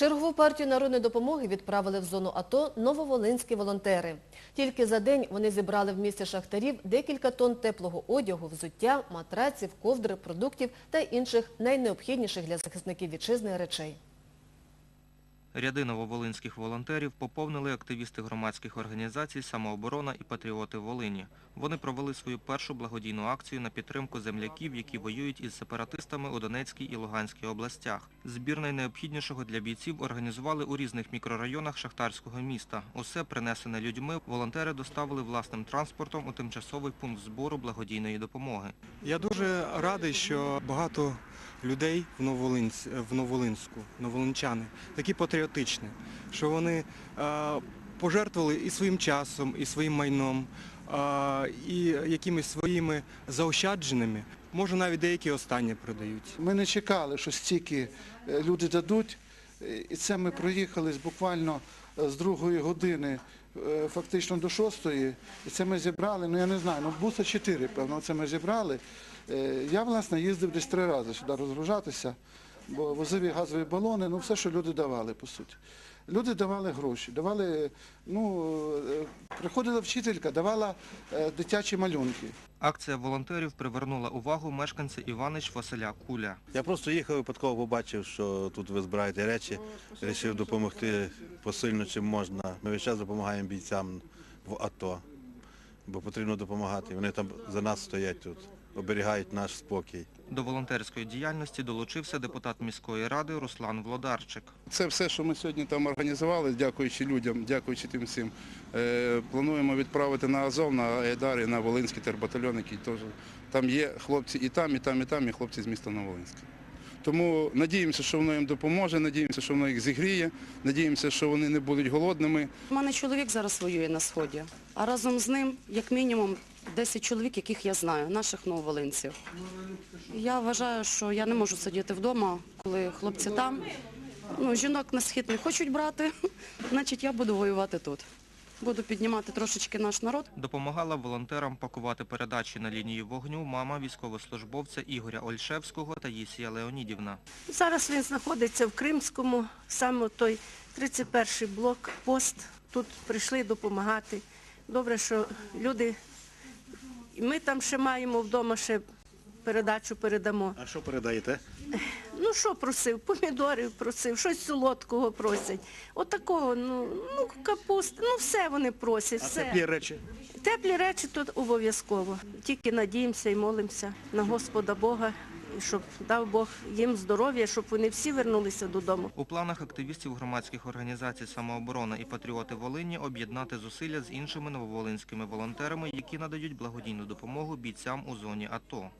Чергову партію народної допомоги відправили в зону АТО нововолинські волонтери. Тільки за день вони зібрали в місті шахтарів декілька тонн теплого одягу, взуття, матраців, ковдри, продуктів та інших найнеобхідніших для захисників вітчизни речей. Ряди нововолинських волонтерів поповнили активісти громадських організацій «Самооборона» і «Патріоти Волині». Вони провели свою першу благодійну акцію на підтримку земляків, які воюють із сепаратистами у Донецькій і Луганській областях. Збір найнеобхіднішого для бійців організували у різних мікрорайонах шахтарського міста. Усе принесене людьми волонтери доставили власним транспортом у тимчасовий пункт збору благодійної допомоги. Я дуже радий, що багато людей в, Новолинсь, в Новолинську, новолинчани, такі патріотичні, що вони е, пожертвували і своїм часом, і своїм майном, е, і якимись своїми заощадженими. Може навіть деякі останні продають. Ми не чекали, що стільки е, люди дадуть. Е, І це ми проїхали буквально е, з другої години е, фактично до шостої. І це ми зібрали, ну я не знаю, ну буса чотири, певно, це ми зібрали. Е, Я, власне, їздив десь три рази сюди розгружатися, возив і газові балони, ну все, що люди давали, по суті. Люди давали гроші, давали, ну, е, приходила вчителька, давала е, дитячі малюнки. Акція волонтерів привернула увагу мешканця Іванич Василя Куля. Я просто їхав випадково побачив, що тут ви збираєте речі, вирішив допомогти посильно, чим можна. Ми весь час допомагаємо бійцям в АТО, бо потрібно допомагати. Вони там за нас стоять тут, оберігають наш спокій. До волонтерської діяльності долучився депутат міської ради Руслан Влодарчик. Це все, що ми сьогодні там організували, дякуючи людям, дякуючи тим всім. Е, Плануємо відправити на Азов, на Айдар і на Волинський тербатальйон, який теж там є хлопці і там, і там, і там, і хлопці з міста Новолинська. Тому надіємося, що воно їм допоможе, надіємося, що воно їх зігріє, надіємося, що вони не будуть голодними. У мене чоловік зараз воює на сході, а разом з ним, як мінімум, 10 чоловік, яких я знаю, наших нововолинців. Я вважаю, що я не можу сидіти вдома, коли хлопці там. Ну, жінок на схід не хочуть брати, значить я буду воювати тут. Буду піднімати трошечки наш народ. Допомагала волонтерам пакувати передачі на лінії вогню мама військовослужбовця Ігоря Ольшевського та Єсія Леонідівна. Зараз він знаходиться в Кримському, саме той 31-й блок, пост. Тут прийшли допомагати. Добре, що люди, ми там ще маємо вдома ще передачу передамо. А що передаєте? Ну що просив? Помідорів просив, щось солодкого просять. Отакого, ну, ну капуст, ну все вони просять. все. речі? Теплі речі тут обов'язково. Тільки надіємося і молимося на Господа Бога, щоб дав Бог їм здоров'я, щоб вони всі вернулися додому. У планах активістів громадських організацій «Самооборона» і «Патріоти Волині» об'єднати зусилля з іншими нововолинськими волонтерами, які надають благодійну допомогу бійцям у зоні АТО.